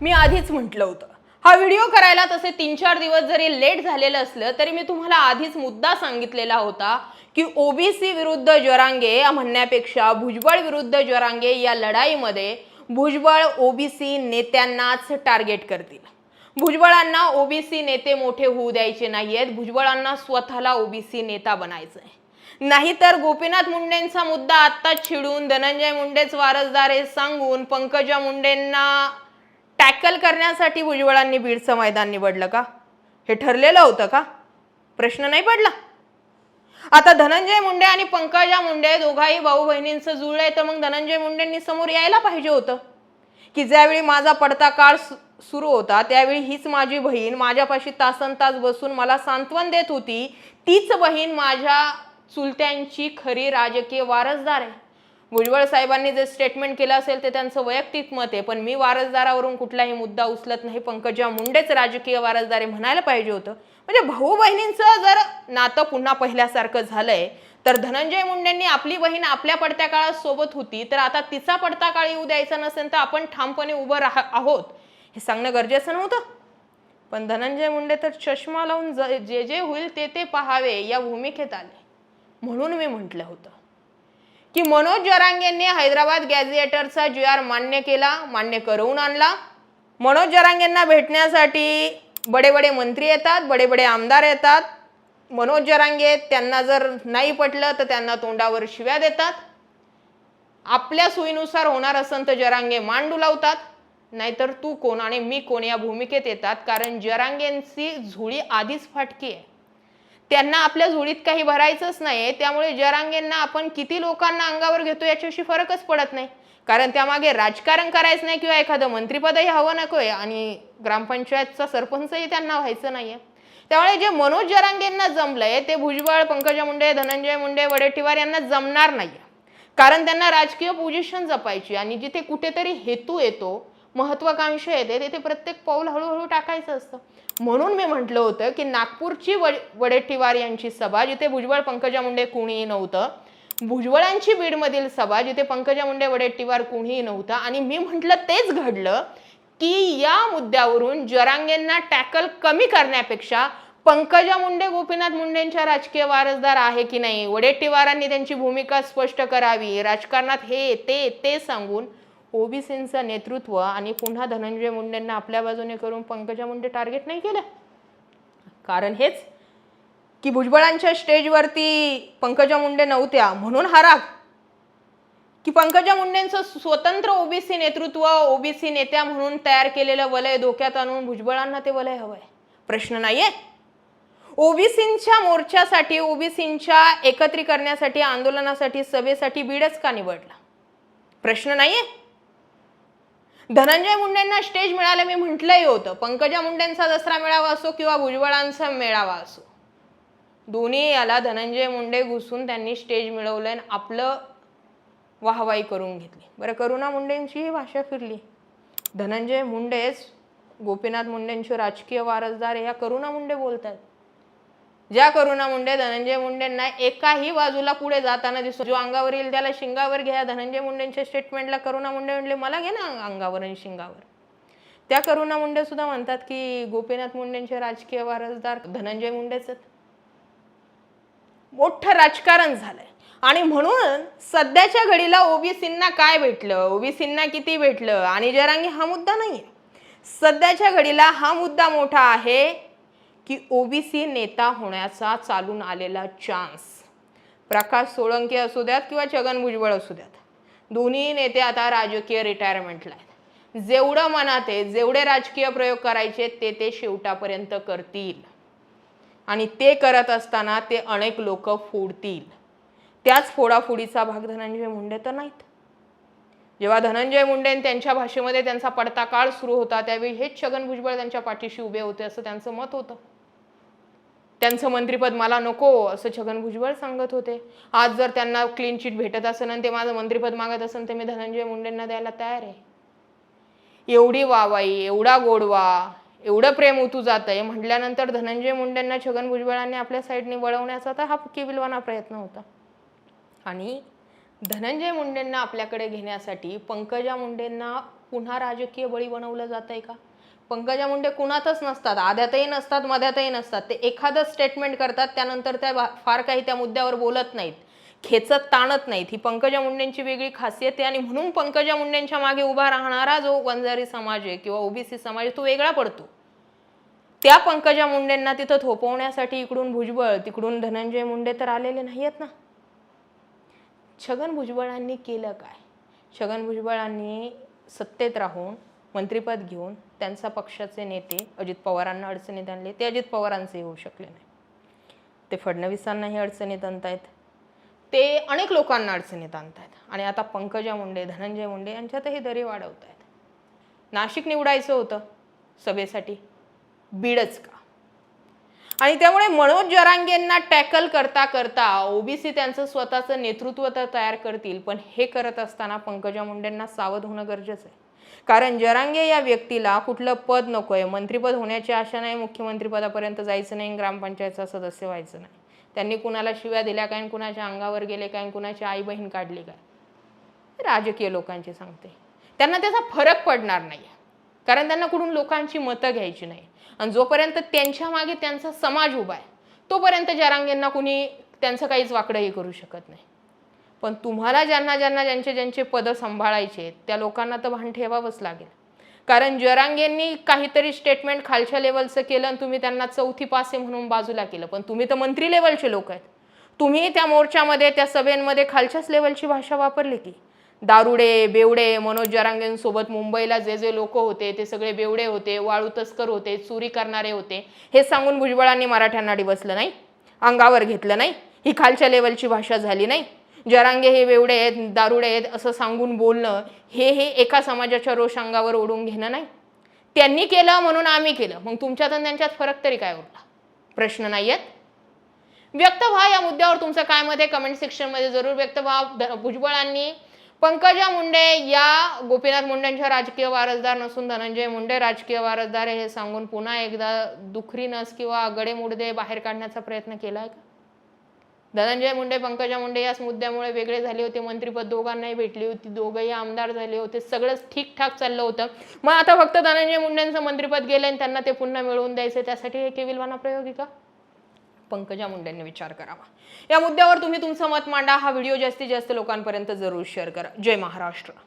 मी आधीच म्हटलं होतं. हा व्हिडिओ करायला तसे तीन चार दिवस जरी लेट झालेलं असलं तरी मी तुम्हाला आधीच मुद्दा सांगितलेला होता की ओबीसी विरुद्ध ज्वरांगे या म्हणण्यापेक्षा भुजबळ विरुद्ध ज्वरांगे या लढाईमध्ये भुजबळ ओबीसी नेत्यांनाच टार्गेट करतील. भुजबळांना ओबीसी नेते मोठे होऊ द्यायचे नाही आहेत भुजबळांना स्वतःला ओबीसी नेता बनायचंय. नाहीतर गोपीनाथ मुंडेंचा मुद्दा आत्ताच छिडून धनंजय मुंडेच वारसदार हे सांगून पंकजा मुंडेंना टॅकल करण्यासाठी भुजबळांनी बीडचं मैदान निवडलं का? हे ठरलेलं होतं का? प्रश्न नाही पडला. आता धनंजय मुंडे आणि पंकजा मुंडे दोघाही भाऊ बहिणींचं जुळलंय तर मग धनंजय मुंडेंनी समोर यायला पाहिजे होतं. की ज्यावेळी माझा पडता काळ सु- सुरू होता त्यावेळी हीच माझी बहीण माझ्यापाशी तासन तास बसून मला सांत्वन देत होती तीच बहीण माझ्या चुलत्यांची खरी राजकीय वारसदार आहे. भुजबळ साहेबांनी जे स्टेटमेंट केलं असेल ते त्यांचं वैयक्तिक मत आहे. पण मी वारसदारावरून कुठलाही मुद्दा उचलत नाही. पंकजा मुंडेच राजकीय वारसदारे म्हणायला पाहिजे होतं. म्हणजे भाऊ बहिणींचं जर नातं पुन्हा पहिल्यासारखं झालंय तर धनंजय मुंडेंनी आपली बहीण आपल्या पडत्या काळात सोबत होती तर आता तिचा पडता काळ येऊ द्यायचा नसेल तर आपण ठामपणे उभं राह आहोत. हे सांगणं गरजेचं नव्हतं. पण धनंजय मुंडे तर चष्मा लावून ज- जे जे होईल ते ते पहावे या भूमिकेत आले. म्हणून मी म्हटलं होतं. की मनोज जरांगेंनी हैदराबाद गॅझिएटरचा जी आर मान्य केला मान्य करून आणला. मनोज जरांगेंना भेटण्यासाठी बडे बडे मंत्री येतात बडे बडे आमदार येतात. मनोज जरांगे त्यांना जर नाही पटलं तर त्यांना तोंडावर शिव्या देतात. आपल्या सोयीनुसार होणार असेल तर जरांगे मांडू लावतात. नाहीतर तू कोण आणि मी कोण या भूमिकेत येतात? कारण जरांगेंची झुळी आधीच फाटकी आहे. त्यांना आपल्या झुळीत काही भरायचंच नाही त्यामुळे जरांगेंना आपण किती लोकांना अंगावर घेतो याच्याशी फरकच पडत नाही. कारण त्यामागे राजकारण करायचं नाही किंवा एखादं मंत्रिपदही हवं नको आहे आणि ग्रामपंचायतचा सरपंचही त्यांना व्हायचं नाहीये. त्यामुळे जे मनोज जरांगेंना जमलंय ते भुजबळ पंकजा मुंडे धनंजय मुंडे वडेट्टीवार यांना जमणार नाहीये. कारण त्यांना राजकीय पोझिशन जपायची आणि जिथे कुठेतरी हेतू येतो महत्वाकांक्षा येते. तिथे प्रत्येक पाऊल हळूहळू टाकायचं असतं. म्हणून मी म्हटलं होतं की नागपूरची वड वडेट्टीवार यांची सभा जिथे भुजबळ पंकजा मुंडे कुणीही नव्हतं भुजबळांची बीडमधील सभा जिथे पंकजा मुंडे वडेट्टीवार कुणीही नव्हतं आणि मी म्हटलं तेच घडलं की या मुद्द्यावरून जरांगेंना टॅकल कमी करण्यापेक्षा पंकजा मुंडे गोपीनाथ मुंडेंच्या राजकीय वारसदार आहे की नाही वडेट्टीवारांनी त्यांची भूमिका स्पष्ट करावी राजकारणात हे ते ते सांगून ओबीसींचं नेतृत्व आणि पुन्हा धनंजय मुंडेंना आपल्या बाजूने करून पंकजा मुंडे टार्गेट नाही केलं? कारण हेच की भुजबळांच्या स्टेजवरती पंकजा मुंडे नव्हत्या म्हणून हा राग. की पंकजा मुंडेंचं स्वतंत्र ओबीसी नेतृत्व ओबीसी नेत्या म्हणून तयार केलेलं वलय धोक्यात आणून भुजबळांना ते वलय हवंय. प्रश्न नाहीये. ओबीसींच्या मोर्चासाठी ओबीसींच्या एकत्रीकरणासाठी आंदोलनासाठी सभेसाठी बीडच का निवडला? प्रश्न नाहीये. धनंजय मुंडेंना स्टेज मिळालं मी म्हटलंही होतं. पंकजा मुंडेंचा दसरा मेळावा असो किंवा भुजबळांचा मेळावा असो दोन्ही याला धनंजय मुंडे घुसून त्यांनी स्टेज मिळवलं आणि आपलं वाहवाई करून घेतली. बरं करुणा मुंडेंचीही भाषा फिरली. धनंजय मुंडेच गोपीनाथ मुंडेंचे राजकीय वारसदार ह्या करुणा मुंडे बोलतात ज्या करुणा मुंडे धनंजय मुंडेंना एकाही बाजूला पुढे जाताना दिसतो. जो अंगावर येईल त्याला शिंगावर घ्या. धनंजय मुंडेंच्या स्टेटमेंटला करुणा मुंडे म्हणले मला घे ना अंगावर आणि शिंगावर. त्या करुणा मुंडे सुद्धा म्हणतात की गोपीनाथ मुंडेंचे राजकीय वारसदार धनंजय मुंडेच आहेत. मोठं राजकारण झालंय. आणि म्हणून सध्याच्या घडीला ओबीसींना काय भेटलं? ओबीसींना किती भेटलं? आणि जरांगी हा मुद्दा नाही सध्याच्या घडीला हा मुद्दा मोठा आहे. की ओबीसी नेता होण्याचा चालून आलेला चान्स. प्रकाश सोळंके असू द्यात किंवा छगन भुजबळ असू द्यात. दोन्ही नेते आता राजकीय रिटायरमेंटला आहेत. जेवढं मनात आहे जेवढे राजकीय प्रयोग करायचे ते ते शेवटापर्यंत करतील. आणि ते करत असताना ते अनेक लोक फोडतील. त्याच फोडाफोडीचा भाग धनंजय मुंडे तर नाहीत. जेव्हा धनंजय मुंडे त्यांच्या भाषेमध्ये त्यांचा पडता काळ सुरू होता त्यावेळी हेच छगन भुजबळ त्यांच्या पाठीशी उभे होते असं त्यांचं मत होतं. त्यांचं मंत्रिपद मला नको असं छगन भुजबळ सांगत होते. आज जर त्यांना क्लीन चिट भेटत असेल आणि ते माझं मंत्रिपद मागत असेल तर मी धनंजय मुंडेंना द्यायला तयार आहे. एवढी वावाई एवढा गोडवा एवढं प्रेम उतू जात आहे म्हटल्यानंतर धनंजय मुंडेंना छगन भुजबळांनी आपल्या साईडने वळवण्याचा तर हा केविलवाना प्रयत्न होता. आणि धनंजय मुंडेंना आपल्याकडे घेण्यासाठी पंकजा मुंडेंना पुन्हा राजकीय बळी बनवलं जात आहे का? पंकजा मुंडे कुणातच नसतात आध्यातही नसतात मध्यातही नसतात. ते एखादं स्टेटमेंट करतात त्यानंतर त्या फार काही त्या मुद्द्यावर बोलत नाहीत. खेचत ताणत नाहीत. ही पंकजा मुंडेंची वेगळी खासियत आहे आणि म्हणून पंकजा मुंडेंच्या मागे उभा राहणारा जो वंजारी समाज आहे किंवा ओबीसी समाज आहे तो वेगळा पडतो. त्या पंकजा मुंडेंना तिथं थोपवण्यासाठी इकडून भुजबळ तिकडून धनंजय मुंडे तर आलेले नाही आहेत ना? छगन भुजबळांनी केलं काय? छगन भुजबळांनी सत्तेत राहून मंत्रिपद घेऊन त्यांचा पक्षाचे नेते अजित पवारांना अडचणीत आणले. ते अजित पवारांचे होऊ शकले नाही. ते फडणवीसांनाही अडचणीत आणतायत. ते अनेक लोकांना अडचणीत आणतायत. आणि आता पंकजा मुंडे धनंजय मुंडे यांच्यातही दरी वाढवत आहेत नाशिक निवडायचं होतं सभेसाठी. बीडच का? आणि त्यामुळे मनोज जरांगेंना टॅकल करता करता ओबीसी त्यांचं स्वतःचं नेतृत्व तर तयार करतील पण हे करत असताना पंकजा मुंडेंना सावध होणं गरजेचं आहे. कारण जरांगे या व्यक्तीला कुठलं पद नको आहे मंत्रिपद होण्याची आशा नाही मुख्यमंत्रीपदापर्यंत जायचं नाही ग्रामपंचायतचा सदस्य व्हायचं नाही. त्यांनी कुणाला शिव्या दिल्या काय कुणाच्या अंगावर गेले काय कुणाची आई बहीण काढली काय? राजकीय लोकांची सांगते. त्यांना त्याचा फरक पडणार नाही कारण त्यांना कुठून लोकांची मतं घ्यायची नाही. आणि जोपर्यंत त्यांच्या मागे त्यांचा समाज उभा आहे तोपर्यंत जरांगेंना कुणी त्यांचं काहीच वाकडंही करू शकत नाही. पण तुम्हाला ज्यांना ज्यांना ज्यांचे ज्यांचे पदं सांभाळायचे आहेत, त्या लोकांना तर भान ठेवावंच लागेल. कारण जरांगेंनी काहीतरी स्टेटमेंट खालच्या लेवलचं केलं आणि तुम्ही त्यांना चौथी पासे म्हणून बाजूला केलं. पण तुम्ही तर मंत्री लेवलचे लोक आहेत. तुम्ही त्या मोर्चामध्ये त्या सभेंमध्ये खालच्याच लेवलची भाषा वापरली की? दारुडे बेवडे मनोज जरांगेंसोबत मुंबईला जे जे लोक होते ते सगळे बेवडे होते वाळू तस्कर होते चोरी करणारे होते हे सांगून भुजबळांनी मराठ्यांना डिवसलं नाही? अंगावर घेतलं नाही? ही खालच्या लेवलची भाषा झाली नाही? जरांगे हे वेवडे आहेत दारुडे आहेत असं सांगून बोलणं हे हे एका समाजाच्या रोष अंगावर ओढून घेणं नाही. त्यांनी केलं म्हणून आम्ही केलं. मग तुमच्यात आणि त्यांच्यात फरक तरी काय उरला? प्रश्न नाही आहेत. व्यक्त व्हा या मुद्द्यावर तुमचं काय मत आहे? कमेंट सेक्शनमध्ये जरूर व्यक्त व्हा. भुजबळांनी पंकजा मुंडे या गोपीनाथ मुंडेंच्या राजकीय वारसदार नसून धनंजय मुंडे राजकीय वारसदार आहे हे सांगून पुन्हा एकदा दुखरी नस किंवा गडे मुडदे बाहेर काढण्याचा प्रयत्न केलाय का? धनंजय मुंडे पंकजा मुंडे याच मुद्द्यामुळे वेगळे झाले होते. मंत्रीपद दोघांनाही भेटली होती. दोघंही आमदार झाले होते. सगळंच ठीकठाक चाललं होतं. मग आता फक्त धनंजय मुंडेंचं मंत्रीपद गेलं आणि त्यांना ते पुन्हा मिळवून द्यायचं त्यासाठी हे केविलवाना प्रयोग आहे का? पंकजा मुंडेंनी विचार करावा. या मुद्द्यावर तुम्ही तुमचं मत मांडा. हा व्हिडिओ जास्तीत जास्त लोकांपर्यंत जरूर शेअर करा. जय महाराष्ट्र.